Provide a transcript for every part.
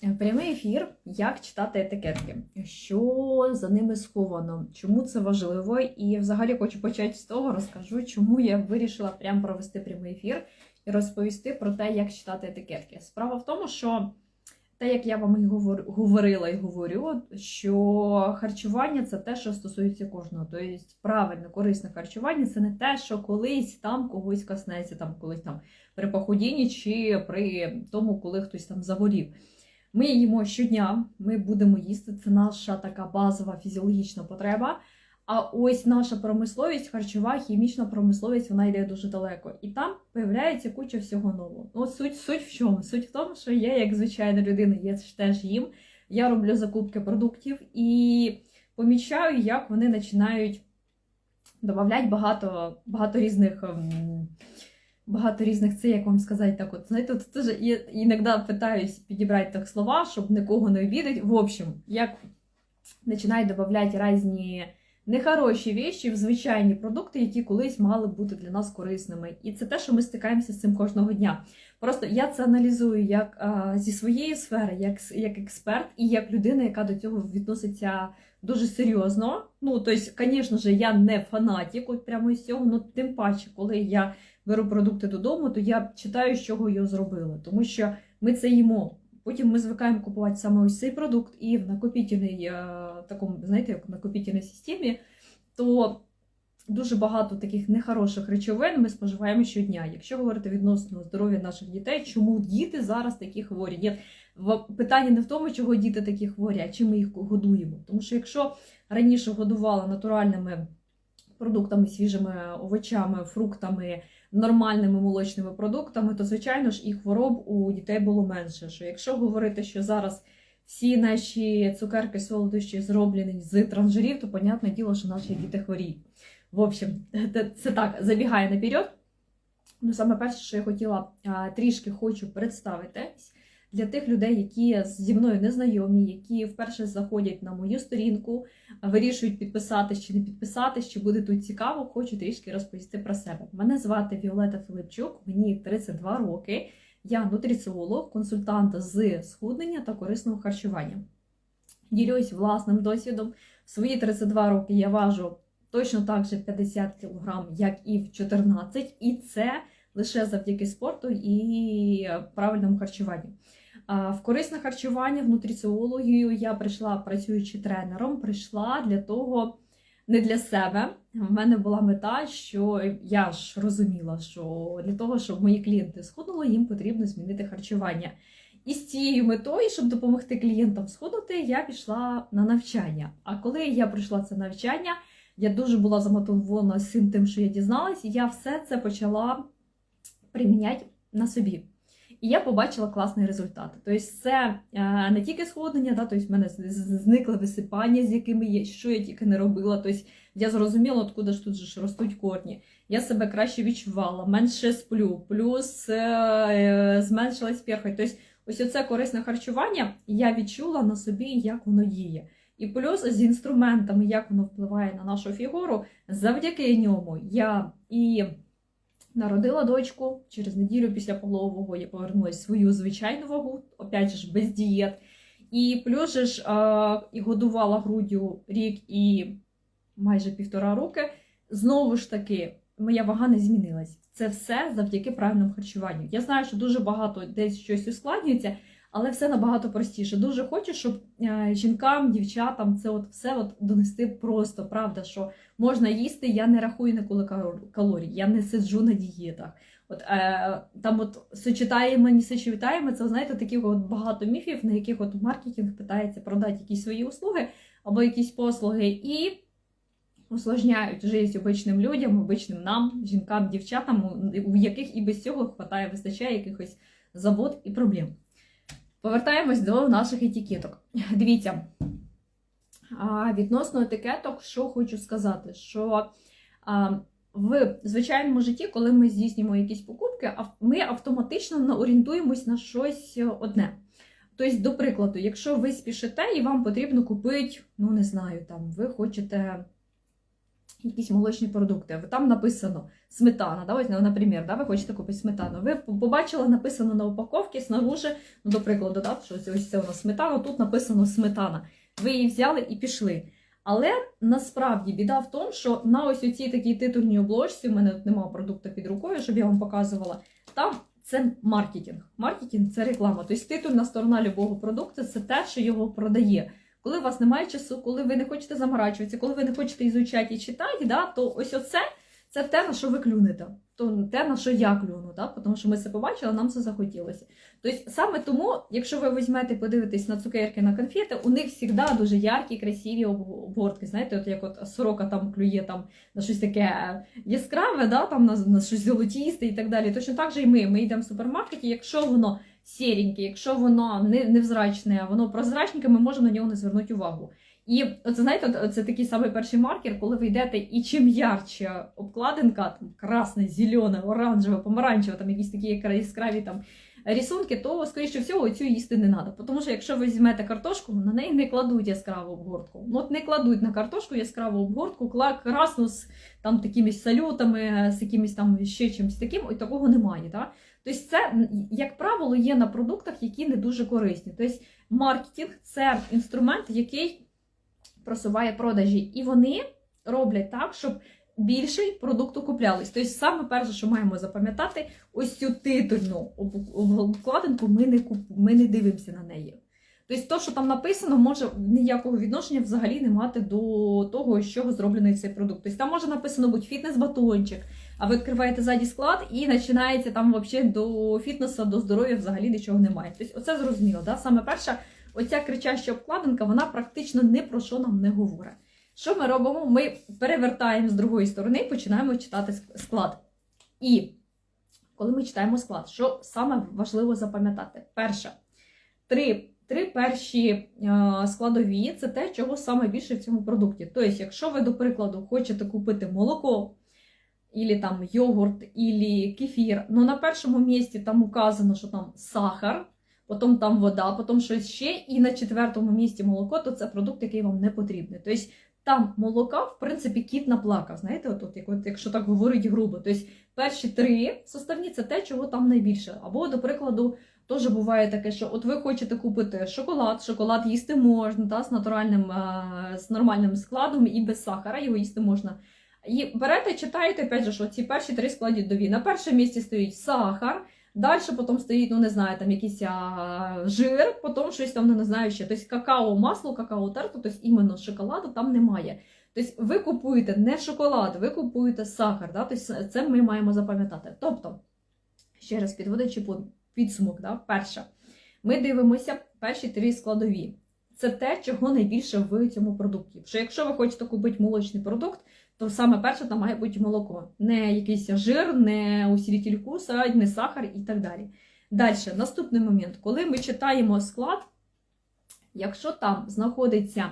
Прямий ефір, як читати етикетки, що за ними сховано, чому це важливо, і взагалі хочу почати з того, розкажу, чому я вирішила прямо провести прямий ефір і розповісти про те, як читати етикетки. Справа в тому, що те, як я вам і говорила і говорю, що харчування це те, що стосується кожного. Тобто правильне, корисне харчування це не те, що колись там когось коснеться, там колись там при похудінні чи при тому, коли хтось там захворів. Ми їмо щодня, ми будемо їсти. Це наша така базова фізіологічна потреба. А ось наша промисловість, харчова, хімічна промисловість, вона йде дуже далеко. І там появляється куча всього нового. Ну, суть, суть в чому? Суть в тому, що я, як звичайна людина, я теж їм. Я роблю закупки продуктів і помічаю, як вони починають додавати багато, багато різних. Багато різних це, як вам сказати, так от знаєте, от теж іноді питаюсь підібрати так слова, щоб нікого не обідати. В общем, як починають додавати різні нехороші вещі в звичайні продукти, які колись мали бути для нас корисними. І це те, що ми стикаємося з цим кожного дня. Просто я це аналізую як а, зі своєї сфери, як, як експерт і як людина, яка до цього відноситься дуже серйозно. Ну, тобто, звісно ж, я не фанатик, от прямо із цього, ну тим паче, коли я беру продукти додому, то я читаю, з чого його зробили. Тому що ми це їмо. Потім ми звикаємо купувати саме ось цей продукт, і в накопітельній, е, такому, знаєте, як в накопітельній системі, то дуже багато таких нехороших речовин ми споживаємо щодня. Якщо говорити відносно здоров'я наших дітей, чому діти зараз такі хворі? Ні, питання не в тому, чого діти такі хворі, а чим ми їх годуємо. Тому що якщо раніше годували натуральними продуктами, свіжими овочами, фруктами, нормальними молочними продуктами, то звичайно ж і хвороб у дітей було менше. Що якщо говорити, що зараз всі наші цукерки солодощі зроблені з транжирів, то понятне діло, що наші діти хворіють. В общем, це- так забігає наперед. Ну, саме перше, що я хотіла трішки хочу представитись для тих людей, які зі мною не знайомі, які вперше заходять на мою сторінку, вирішують підписатись чи не підписатись, чи буде тут цікаво, хочу трішки розповісти про себе. Мене звати Віолета Филипчук, мені 32 роки. Я нутриціолог, консультант з схуднення та корисного харчування. Ділюсь власним досвідом. В свої 32 роки я важу точно так же 50 кг, як і в 14, і це лише завдяки спорту і правильному харчуванню. В корисне харчування, в нутриціологію я прийшла працюючи тренером, прийшла для того, не для себе. В мене була мета, що я ж розуміла, що для того, щоб мої клієнти схуднули, їм потрібно змінити харчування. І з цією метою, щоб допомогти клієнтам схуднути, я пішла на навчання. А коли я пройшла це навчання, я дуже була замотивована всім тим, що я дізналась, і я все це почала приміняти на собі. І я побачила класний результат. Тобто, це е, не тільки сходення, да, тобто в мене зникли висипання, з якими є, що я тільки не робила. Тобто я зрозуміла, откуда ж тут ж ростуть корні. Я себе краще відчувала, менше сплю, плюс е, е, зменшилась перхоть. Тобто, ось оце корисне харчування я відчула на собі, як воно діє. І плюс з інструментами, як воно впливає на нашу фігуру, завдяки ньому я і народила дочку через неділю після пологового я повернулася в свою звичайну вагу, опять ж без дієт. І плюс же ж е, і годувала груддю рік і майже півтора роки. Знову ж таки, моя вага не змінилась. Це все завдяки правильному харчуванню. Я знаю, що дуже багато десь щось ускладнюється, але все набагато простіше. Дуже хочу, щоб е, жінкам, дівчатам це от все от донести просто, правда, що можна їсти. Я не рахую ніколи калор- калорій, я не сиджу на дієтах. От е, там, от сочетаємо, не сочетаємо, це знаєте, таких от багато міфів, на яких от маркетинг питається продати якісь свої услуги або якісь послуги і усложняють життя обичним людям, обичним нам, жінкам, дівчатам, у яких і без цього хватає, вистачає якихось забот і проблем. Повертаємось до наших етикеток. Дивіться, а, відносно етикеток, що хочу сказати, що а, в звичайному житті, коли ми здійснюємо якісь покупки, ми автоматично орієнтуємось на щось одне. Тобто, до прикладу, якщо ви спішите і вам потрібно купити, ну не знаю, там ви хочете якісь молочні продукти. Там написано сметана. Да? Ось, наприклад, да, ви хочете купити сметану. Ви побачили, написано на упаковці снаружи, ну, до прикладу, да, що ось- це у нас сметана, тут написано сметана. Ви її взяли і пішли. Але насправді біда в тому, що на ось у цій такій титульній обложці, в мене тут немає продукту під рукою, щоб я вам показувала, там це маркетинг. Маркетинг це реклама. Тобто титульна сторона любого продукту це те, що його продає. Коли у вас немає часу, коли ви не хочете заморачуватися, коли ви не хочете ізучати і читати, да, то ось оце це те, на що ви клюнете. То те, на що я клюну, да? тому що ми це побачили, нам це захотілося. Тобто саме тому, якщо ви візьмете подивитесь на цукерки на конфети, у них завжди дуже яркі, красиві обгортки. Знаєте, от як от сорока там клює там на щось таке яскраве, да? там на, на щось золотісте і так далі. Точно так же і ми. Ми йдемо в супермаркеті, якщо воно сіреньке, якщо воно не, невзрачне, а воно прозрачненьке, ми можемо на нього не звернути увагу. І оце знаєте, це такий самий перший маркер, коли ви йдете, і чим ярче обкладинка, там красне, зелене, оранжеве, помаранчеве, там якісь такі яскраві там рисунки, то скоріше всього цю їсти не треба. Тому що якщо ви візьмете картошку, на неї не кладуть яскраву обгортку. От не кладуть на картошку яскраву обгортку, красну з там такими салютами, з якимось там ще чимось таким, і такого немає. Так? Тобто, це, як правило, є на продуктах, які не дуже корисні. Тобто, маркетинг це інструмент, який просуває продажі, і вони роблять так, щоб більше продукту куплялись. Тобто, саме перше, що маємо запам'ятати, ось цю титульну об- об- обкладинку ми не куп... ми не дивимося на неї. Тобто, то, що там написано, може ніякого відношення взагалі не мати до того, з чого зроблений цей продукт. Тобто там може написано будь фітнес-батончик, а ви відкриваєте ззаді склад і починається там взагалі до фітнесу, до здоров'я взагалі нічого немає. Тобто, оце зрозуміло. Да? Саме перше, оця кричаща обкладинка, вона практично ні про що нам не говорить. Що ми робимо? Ми перевертаємо з другої сторони і починаємо читати склад. І коли ми читаємо склад, що саме важливо запам'ятати? Перше, три, три перші е, складові це те, чого саме більше в цьому продукті. Тобто, якщо ви, до прикладу, хочете купити молоко, ілі там йогурт, ілі кефір, ну на першому місці там указано, що там сахар, потім там вода, потім щось ще, і на четвертому місці молоко, то це продукт, який вам не потрібний. Тобто там молока, в принципі, кіт наплакав. Знаєте, от, от, от, якщо так говорить грубо. Тобто перші три составні це те, чого там найбільше. Або, до прикладу, теж буває таке, що от ви хочете купити шоколад, шоколад їсти можна, та, з натуральним, е, з нормальним складом і без сахара його їсти можна. І берете, читаєте, опять же, що ці перші три складові. На першому місці стоїть сахар, далі потім стоїть, ну не знаю, там якийсь а, жир, потім щось там, ну, не знаю ще. Тобто какао, масло, какао терту, тобто іменно шоколаду там немає. Тобто ви купуєте не шоколад, ви купуєте сахар. Да? Тобто це ми маємо запам'ятати. Тобто, ще раз підводячи підсумок, да? перше, ми дивимося перші три складові. Це те, чого найбільше в цьому продукті. Що якщо ви хочете купити молочний продукт, то саме перше там має бути молоко. Не якийсь жир, не усілитель вкуса, не сахар і так далі. Далі, наступний момент, коли ми читаємо склад, якщо там знаходиться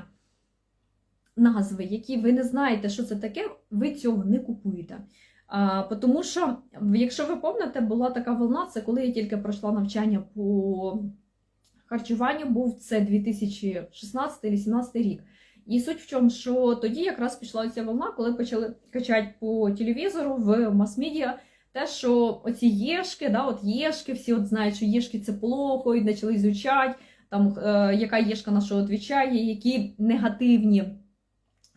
назви, які ви не знаєте, що це таке, ви цього не купуєте. А, тому що, якщо ви пам'ятаєте, була така волна, це коли я тільки пройшла навчання по харчуванню, був це 2016 чи 2017 рік. І суть в чому, що тоді якраз пішла ця волна, коли почали качати по телевізору в мас-медіа те, що оці єшки, да, от єшки, всі от знають, що єшки це плохо, і почали звучати, там, е, яка єшка на що відповідає, які негативні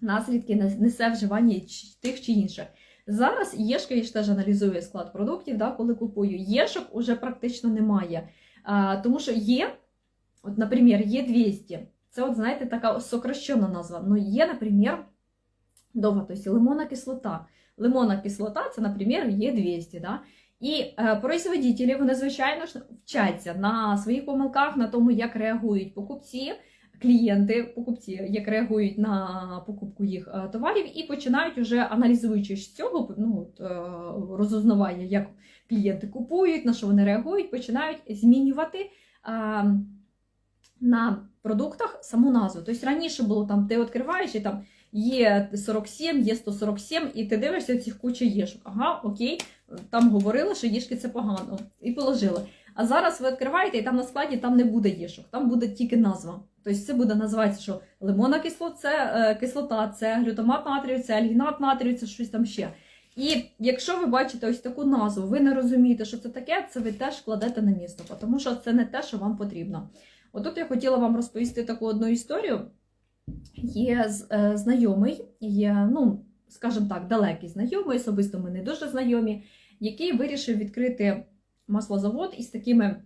наслідки несе вживання тих чи інших. Зараз єшка я ж теж аналізує склад продуктів, да, коли купую. Єшок уже практично немає. А, тому що є, от, наприклад, є 200. Це, от, знаєте, така сокращена назва. Ну, є, наприклад, довго, тобто лимонна кислота. Лимонна кислота це, наприклад, є 200. Да? І е, производителі, вони, звичайно ж, вчаться на своїх помилках, на тому, як реагують покупці, клієнти, покупці, як реагують на покупку їх е, товарів, і починають уже аналізуючи з цього, ну, е, розузнавання, як клієнти купують, на що вони реагують, починають змінювати. е, на продуктах саму назву. Тобто раніше було там, ти відкриваєш і там є 47, є 147, і ти дивишся цих куча єшок. Ага, окей, там говорили, що їжки це погано, і положили. А зараз ви відкриваєте, і там на складі там не буде єшок, там буде тільки назва. Тобто це буде називатися, що лимонна кисло, це е, кислота, це глютамат натрію, це альгінат натрію, це щось там ще. І якщо ви бачите ось таку назву, ви не розумієте, що це таке, це ви теж кладете на місто, тому що це не те, що вам потрібно. Отут я хотіла вам розповісти таку одну історію. Є е, знайомий, є, ну, скажімо так, далекий знайомий, особисто ми не дуже знайомі, який вирішив відкрити маслозавод із такими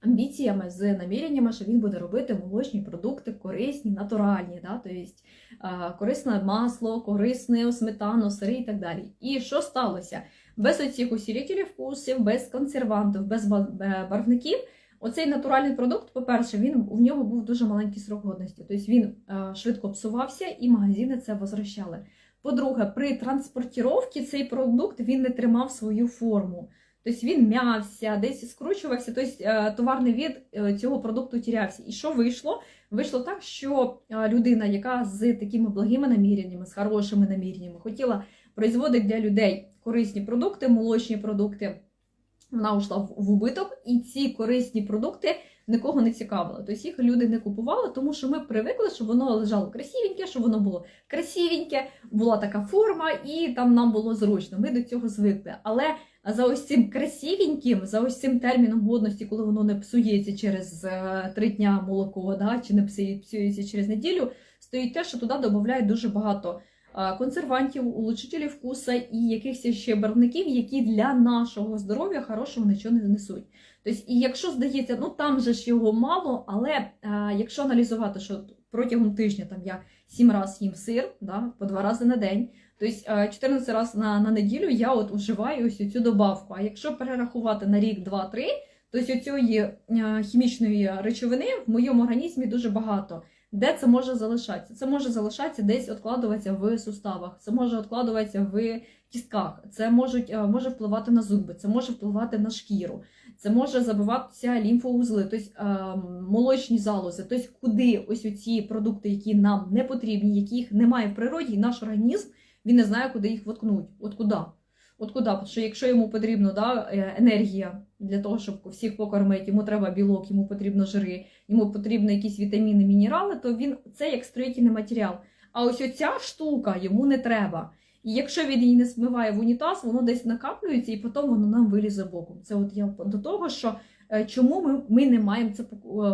амбіціями, з наміреннями, що він буде робити молочні продукти корисні, натуральні, да? тобто е, корисне масло, корисне сметану, сири і так далі. І що сталося? Без оцих усілителів вкусів, без консервантів, без бе- барвників. Оцей натуральний продукт, по-перше, він у нього був дуже маленький срок годності, тобто він е, швидко псувався і магазини це возвращали. По-друге, при транспортіровці цей продукт він не тримав свою форму. Тобто він м'явся, десь скручувався, тобто е, товарний від е, цього продукту тірявся. І що вийшло? Вийшло так, що людина, яка з такими благими наміреннями, з хорошими наміреннями, хотіла производити для людей корисні продукти, молочні продукти, вона ушла в убиток, і ці корисні продукти нікого не цікавили. Тобто їх люди не купували, тому що ми привикли, щоб воно лежало красивеньке, щоб воно було красивеньке, була така форма, і там нам було зручно. Ми до цього звикли. Але за ось цим красивеньким, за ось цим терміном годності, коли воно не псується через е, три дня молоко, да, чи не псує- псується через неділю, стоїть те, що туди додають дуже багато консервантів, улучшителів вкуса і якихось ще барвників, які для нашого здоров'я хорошого нічого не несуть. Тобто, і якщо здається, ну там же ж його мало, але е, якщо аналізувати, що протягом тижня там я сім разів їм сир, да, по два рази на день. Тобто е, 14 разів на, на неділю я от вживаю ось цю добавку. А якщо перерахувати на рік, два-три, то цієї е, хімічної речовини в моєму організмі дуже багато. Де це може залишатися? Це може залишатися десь відкладуватися в суставах, це може відкладуватися в кістках, це можуть, е, може впливати на зуби, це може впливати на шкіру, це може забиватися лімфоузли, тобто е, молочні залози. Тобто, куди ось ці продукти, які нам не потрібні, яких немає в природі, і наш організм він не знає, куди їх воткнуть. От куди? От куди? Що якщо йому потрібна да, е, енергія для того, щоб всіх покормити, йому треба білок, йому потрібно жири, йому потрібно якісь вітаміни, мінерали, то він це як строїтельний матеріал. А ось оця штука йому не треба. І якщо він її не смиває в унітаз, воно десь накаплюється і потім воно нам вилізе боком. Це от я до того, що чому ми, ми не маємо це е,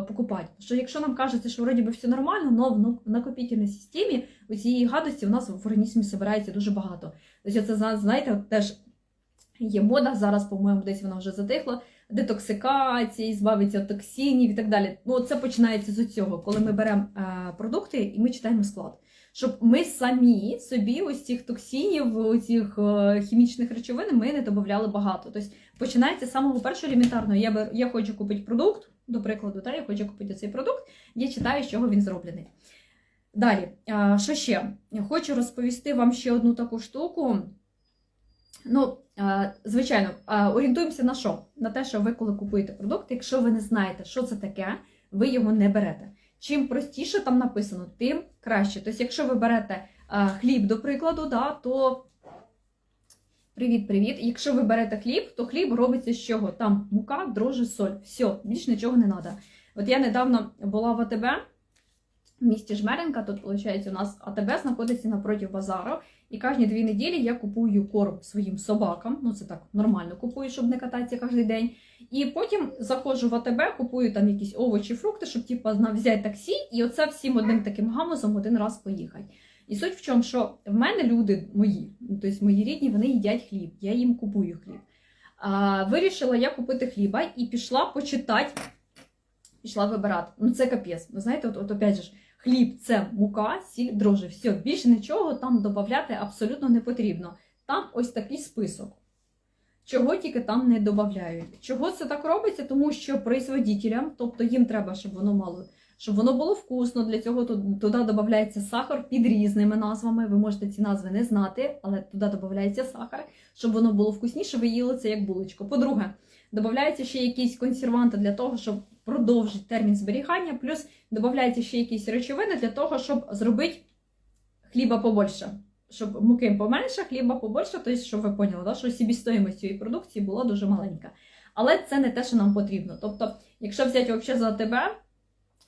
покупати. Що якщо нам кажеться, що вроді би все нормально, але в накопітельній системі у цієї гадості у нас в організмі збирається дуже багато. Тобто це зна- знаєте, теж є мода зараз, по-моєму, десь вона вже затихла. Детоксикації, збавиться від токсинів і так далі. Ну, це починається з цього, коли ми беремо е, продукти і ми читаємо склад. Щоб ми самі собі ось цих токсинів, цих е, хімічних речовин ми не додавали багато. Тобто починається з самого першого елементарного. Я, бер, я хочу купити продукт, до прикладу, та, я хочу купити цей продукт, я читаю, з чого він зроблений. Далі, а, що ще? Хочу розповісти вам ще одну таку штуку. Ну, а, звичайно, а, орієнтуємося на що? На те, що ви, коли купуєте продукт, якщо ви не знаєте, що це таке, ви його не берете. Чим простіше там написано, тим краще. Тобто, якщо ви берете а, хліб, до прикладу, да, то привіт-привіт. Якщо ви берете хліб, то хліб робиться з чого? Там мука, дрожжі, соль. Все, більш нічого не треба. От я недавно була в АТБ в місті Жмеренка, тут, виходить, у нас АТБ знаходиться напроти базару. І кожні дві неділі я купую корм своїм собакам. Ну, це так нормально купую, щоб не кататися кожен день. І потім заходжу в АТБ, купую там якісь овочі, фрукти, щоб типу, взяти таксі, і оце всім одним таким гамузом один раз поїхати. І суть в чому, що в мене люди мої, ну, тобто мої рідні, вони їдять хліб, я їм купую хліб. А, вирішила я купити хліба і пішла почитати, пішла вибирати. Ну це капець. Ви знаєте, от, от опять ж, хліб це мука, сіль, дрожжі. Все, більше нічого там додати абсолютно не потрібно. Там ось такий список. Чого тільки там не додають. Чого це так робиться? Тому що производителям, тобто їм треба, щоб воно мало, щоб воно було вкусно. Для цього туди додається сахар під різними назвами. Ви можете ці назви не знати, але туди додається сахар, щоб воно було вкусніше, ви їли це як булочку. По-друге, додається ще якісь консерванти для того, щоб продовжити термін зберігання, плюс додається ще якісь речовини для того, щоб зробити хліба побольше. Щоб муки поменше, хліба побольше, тобто, щоб ви поняли, да, що собі цієї продукції була дуже маленька. Але це не те, що нам потрібно. Тобто, якщо взяти взагалі за тебе,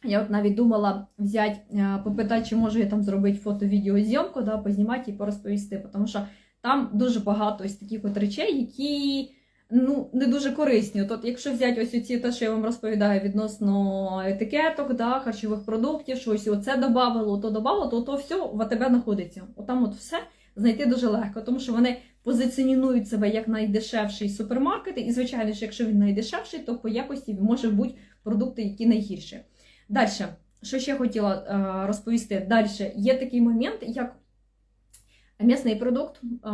я от навіть думала взяти, е, попитати, чи можу я там зробити фото-відеозйомку, да, познімати і порозповісти, тому що там дуже багато ось таких от речей, які ну, не дуже корисні. От, якщо взяти ось ці те, що я вам розповідаю відносно етикеток, да, харчових продуктів, що ось оце додавало, то додавало, то то все в АТБ знаходиться. Отам от все знайти дуже легко, тому що вони позиціонують себе як найдешевший супермаркет, і, звичайно ж, якщо він найдешевший, то по якості може бути продукти, які найгірші. Далі, що ще хотіла е, розповісти? Далі є такий момент, як м'ясний продукт, е,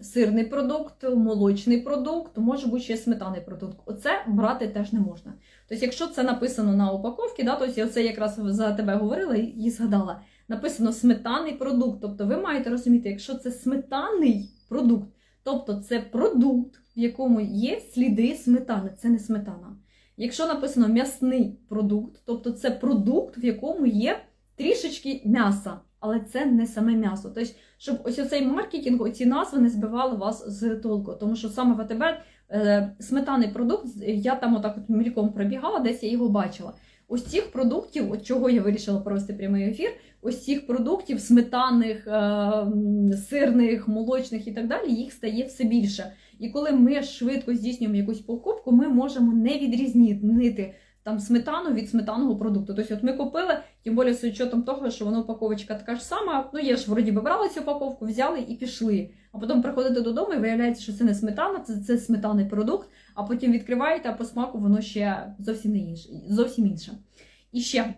сирний продукт, молочний продукт, може бути ще сметаний продукт. Оце брати теж не можна. Тобто, якщо це написано на упаковці, да, тобто я це якраз за тебе говорила і згадала. Написано сметаний продукт. Тобто ви маєте розуміти, якщо це сметаний продукт, тобто це продукт, в якому є сліди сметани, це не сметана. Якщо написано м'ясний продукт, тобто це продукт, в якому є трішечки м'яса, але це не саме м'ясо. Тобто, щоб ось оцей маркетинг, оці назви не збивали вас з толку. Тому що саме в АТБ е, сметаний продукт, я там отак от мільком пробігала, десь я його бачила. Ось цих продуктів, от чого я вирішила провести прямий ефір, ось цих продуктів, сметаних, е, сирних, молочних і так далі, їх стає все більше. І коли ми швидко здійснюємо якусь покупку, ми можемо не відрізнити там сметану від сметанного продукту. Тобто, от ми купили, тим більше з учетом того, що воно упаковочка така ж сама. Ну, я ж вроді би цю упаковку, взяли і пішли. А потім приходите додому і виявляється, що це не сметана, це, це сметанний продукт. А потім відкриваєте, а по смаку воно ще зовсім не інше, зовсім інше. І ще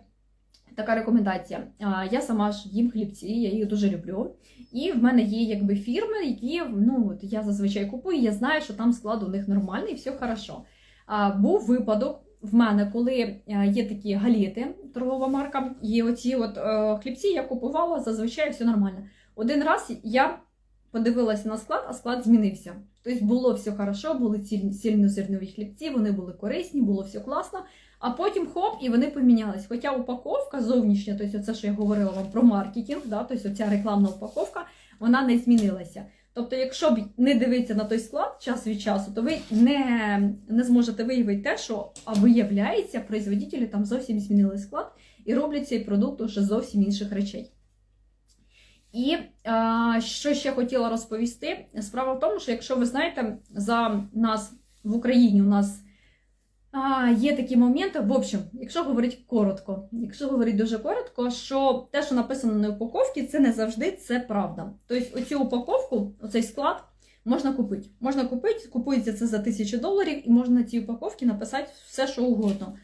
така рекомендація. Я сама ж їм хлібці, я їх дуже люблю. І в мене є якби фірми, які ну, от я зазвичай купую, я знаю, що там склад у них нормальний, все хорошо. А, Був випадок в мене, коли є такі галети, торгова марка, і оці от е, хлібці я купувала, зазвичай все нормально. Один раз я подивилася на склад, а склад змінився. Тобто було все хорошо, були сильнозернові хлібці, вони були корисні, було все класно. А потім хоп, і вони помінялись. Хоча упаковка зовнішня, тобто це, що я говорила вам про маркетинг, да, тобто ця рекламна упаковка, вона не змінилася. Тобто, якщо б не дивитися на той склад час від часу, то ви не не зможете виявити те, що а виявляється, производителі там зовсім змінили склад і роблять цей продукт уже зовсім інших речей. І а, що ще хотіла розповісти, справа в тому, що якщо ви знаєте, за нас в Україні у нас а, Є такі моменти, в общем, якщо говорити коротко, якщо говорити дуже коротко, що те, що написано на упаковці, це не завжди це правда. Тобто, оцю упаковку, оцей склад можна купити. Можна купити, купується це за тисячу доларів, і можна на цій упаковці написати все, що угодно.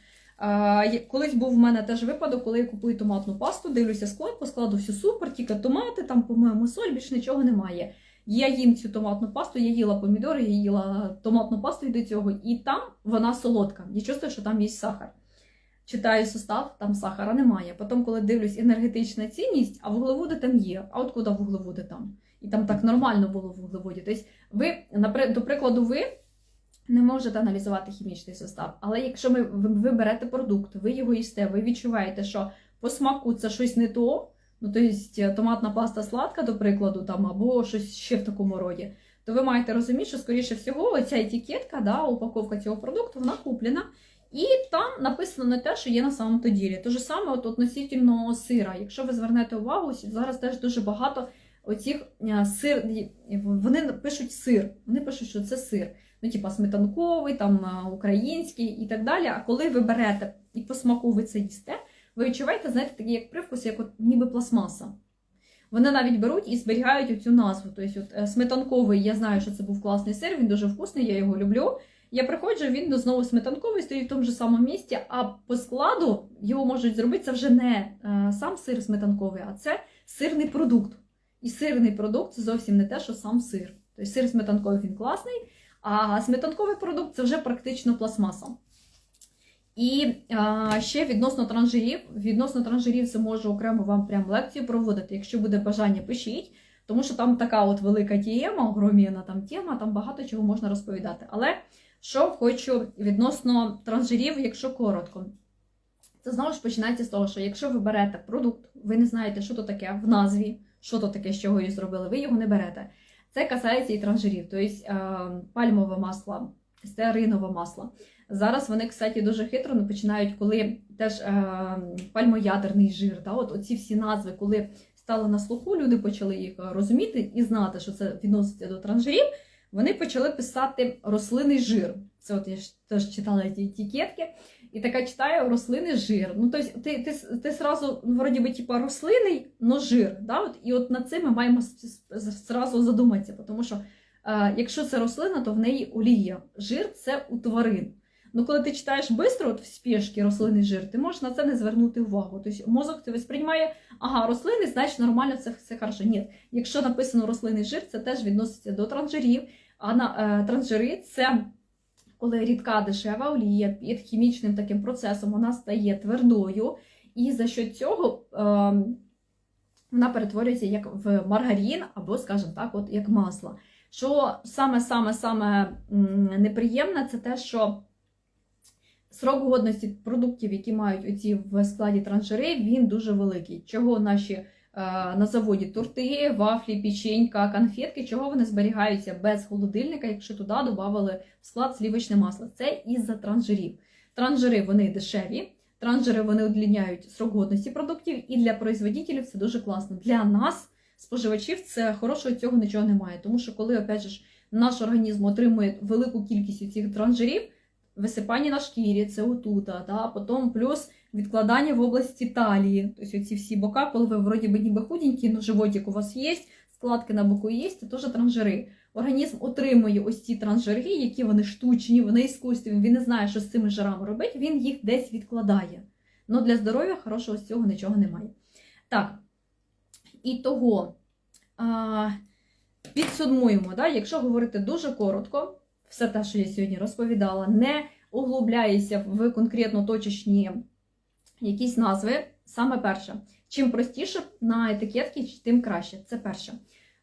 Колись був в мене теж випадок, коли я купую томатну пасту, дивлюся склад, по складу все супер, тільки томати, там, по-моєму, соль, більш нічого немає. Я їм цю томатну пасту, я їла помідори, я їла томатну пасту до цього, і там вона солодка. Я чувствую, що там є сахар. Читаю состав, там сахара немає. Потім, коли дивлюсь енергетична цінність, а вуглеводи там є. А от куди вуглеводи там? І там так нормально було в вуглеводі. Тобто, ви, до прикладу, ви не можете аналізувати хімічний состав. Але якщо ви берете продукт, ви його їсте, ви відчуваєте, що по смаку це щось не то. Ну, тобто томатна паста сладка, до прикладу, там, або щось ще в такому роді, то ви маєте розуміти, що, скоріше всього, ця етикетка, да, упаковка цього продукту, вона куплена. І там написано не те, що є на самому то ділі. Те ж саме от, относительно сира. Якщо ви звернете увагу, зараз теж дуже багато оцих сир, вони пишуть сир, вони пишуть, що це сир. Ну, типа сметанковий, там український і так далі. А коли ви берете і по смаку ви це їсте, ви відчуваєте, знаєте, такий як привкус, як от ніби пластмаса. Вони навіть беруть і зберігають цю назву. Тобто, от е, сметанковий, я знаю, що це був класний сир, він дуже вкусний, я його люблю. Я приходжу, він знову сметанковий, стоїть в тому ж самому місці, а по складу його можуть зробити це вже не е, сам сир сметанковий, а це сирний продукт. І сирний продукт це зовсім не те, що сам сир. Тобто сир сметанковий він класний, а сметанковий продукт це вже практично пластмаса. І а, ще відносно транжирів. Відносно транжирів це можу окремо вам прям лекцію проводити. Якщо буде бажання, пишіть, тому що там така от велика тема, огромна там тема, там багато чого можна розповідати. Але що хочу відносно транжирів, якщо коротко, це знову ж починається з того, що якщо ви берете продукт, ви не знаєте, що то таке в назві, що то таке, з чого її зробили, ви його не берете. Це касається і транжирів, тобто пальмове масло стеаринове масло. Зараз вони, кстати, дуже хитро ну, починають, коли теж е, пальмоядерний жир. Да? От оці всі назви, коли стали на слуху, люди почали їх розуміти і знати, що це відноситься до транжирів. Вони почали писати рослинний жир. Це от я ж теж читала ті етикетки, і така читаю рослинний жир. Ну, тобто ти, ти, ти сразу, ну, вроді би, типа рослинний, но жир. Да? От, і от над цим ми маємо зразу задуматися, тому що е, якщо це рослина, то в неї олія. Жир це у тварин. Ну, коли ти читаєш швидко, от в спешці рослинний жир, ти можеш на це не звернути увагу. Тобто мозок ти сприймає, ага, рослини, значить нормально, це все хорошо. Ні, якщо написано рослинний жир, це теж відноситься до транжирів. А на е, транжири це коли рідка дешева олія під хімічним таким процесом вона стає твердою, і за що цього е, вона перетворюється як в маргарин, або, скажімо так, от як масло. Що саме-саме-саме неприємне, це те, що срок годності продуктів, які мають оці в складі транжири, він дуже великий. Чого наші на заводі торти, вафлі, печенька, конфетки, чого вони зберігаються без холодильника, якщо туди додали в склад слівочне масло. Це із-за транжирів. Транжири вони дешеві, транжири вони удлиняють срок годності продуктів, і для производителів це дуже класно. Для нас, споживачів, це хорошого цього нічого немає. Тому що, коли опять же, наш організм отримує велику кількість цих транжирів, висипання на шкірі, це отута, да? потім плюс відкладання в області талії. Тобто ці всі бока, коли ви вроді би ніби худенькі, але животик у вас є, складки на боку є, це теж транжири. Організм отримує ось ці транжири, які вони штучні, вони іскусственні, він не знає, що з цими жирами робити, він їх десь відкладає. Але для здоров'я хорошого з цього нічого немає. Так, і того а, підсумуємо, да, якщо говорити дуже коротко, все те, що я сьогодні розповідала, не углубляюся в конкретно точечні якісь назви. Саме перше. Чим простіше на етикетки, тим краще. Це перше.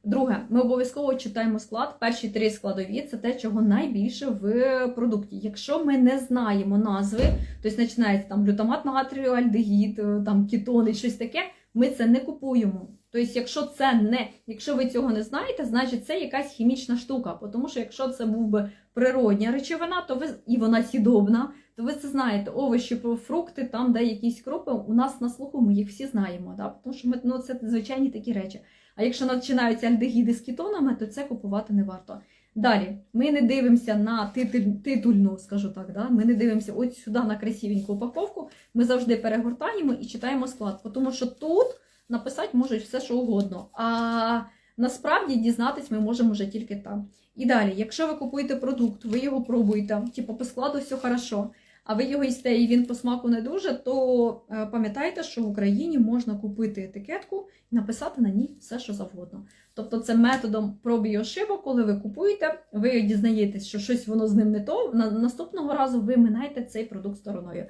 Друге, ми обов'язково читаємо склад. Перші три складові це те, чого найбільше в продукті. Якщо ми не знаємо назви, тобто починається там глютамат натрію, альдегід, там кетони, щось таке, ми це не купуємо. Тобто, якщо це не, якщо ви цього не знаєте, значить це якась хімічна штука. Тому що якщо це був би природня речовина, то ви і вона сідобна, то ви це знаєте. Овочі, фрукти, там, де якісь крупи, у нас на слуху ми їх всі знаємо. Да? Тому що ми ну, це звичайні такі речі. А якщо починаються альдегіди з кетонами, то це купувати не варто. Далі, ми не дивимося на титульну, скажу так, да? ми не дивимося от сюди на красивеньку упаковку, ми завжди перегортаємо і читаємо склад, тому що тут написати можуть все, що угодно. А насправді дізнатись ми можемо вже тільки там. І далі, якщо ви купуєте продукт, ви його пробуєте, типу по складу все хорошо, а ви його їсте і він по смаку не дуже, то е, пам'ятайте, що в Україні можна купити етикетку і написати на ній все, що завгодно. Тобто, це методом проб і ошибок, коли ви купуєте, ви дізнаєтесь, що щось воно з ним не то. На наступного разу ви минаєте цей продукт стороною.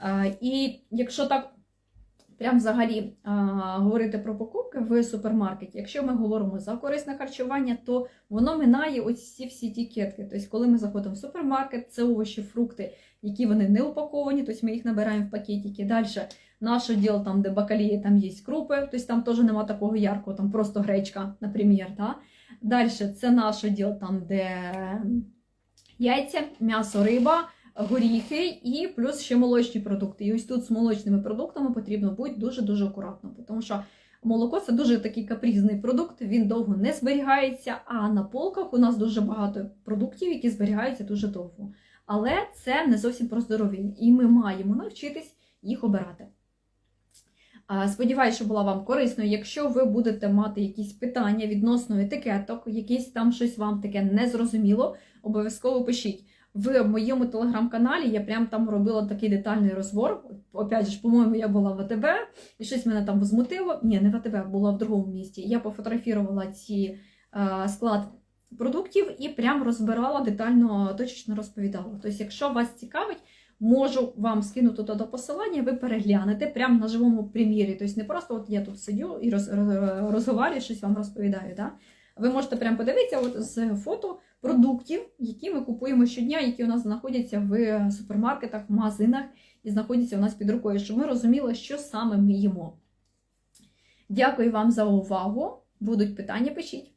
Е, і якщо так прям взагалі а, говорити про покупки в супермаркеті. Якщо ми говоримо за корисне харчування, то воно минає ось ці всі тікетки. Тобто, коли ми заходимо в супермаркет, це овочі, фрукти, які вони не упаковані, тобто ми їх набираємо в пакетики. Далі наш відділ, там, де бакалії, там є крупи, тобто там теж немає такого яркого, там просто гречка, наприклад. Да? Далі це наш відділ, там, де яйця, м'ясо, риба горіхи і плюс ще молочні продукти. І ось тут з молочними продуктами потрібно бути дуже-дуже акуратно, тому що молоко це дуже такий капрізний продукт, він довго не зберігається, а на полках у нас дуже багато продуктів, які зберігаються дуже довго. Але це не зовсім про здоров'я, і ми маємо навчитись їх обирати. Сподіваюся, що була вам корисною. Якщо ви будете мати якісь питання відносно етикеток, якісь там щось вам таке незрозуміло, обов'язково пишіть. В моєму телеграм-каналі я прям там робила такий детальний розбор. Опять же, по-моєму, я була в АТБ, і щось мене там возмутило. Ні, не в АТБ, була в другому місті. Я пофотографувала ці е, склад продуктів і прям розбирала детально, точечно розповідала. Тобто, якщо вас цікавить, можу вам скинути туди посилання, ви переглянете прямо на живому примірі. Тобто, не просто от я тут сидю і роз, роз, розговарю, щось вам розповідаю. Да? Ви можете прям подивитися от з фото продуктів, які ми купуємо щодня, які у нас знаходяться в супермаркетах, в магазинах і знаходяться у нас під рукою, щоб ми розуміли, що саме ми їмо. Дякую вам за увагу. Будуть питання, пишіть.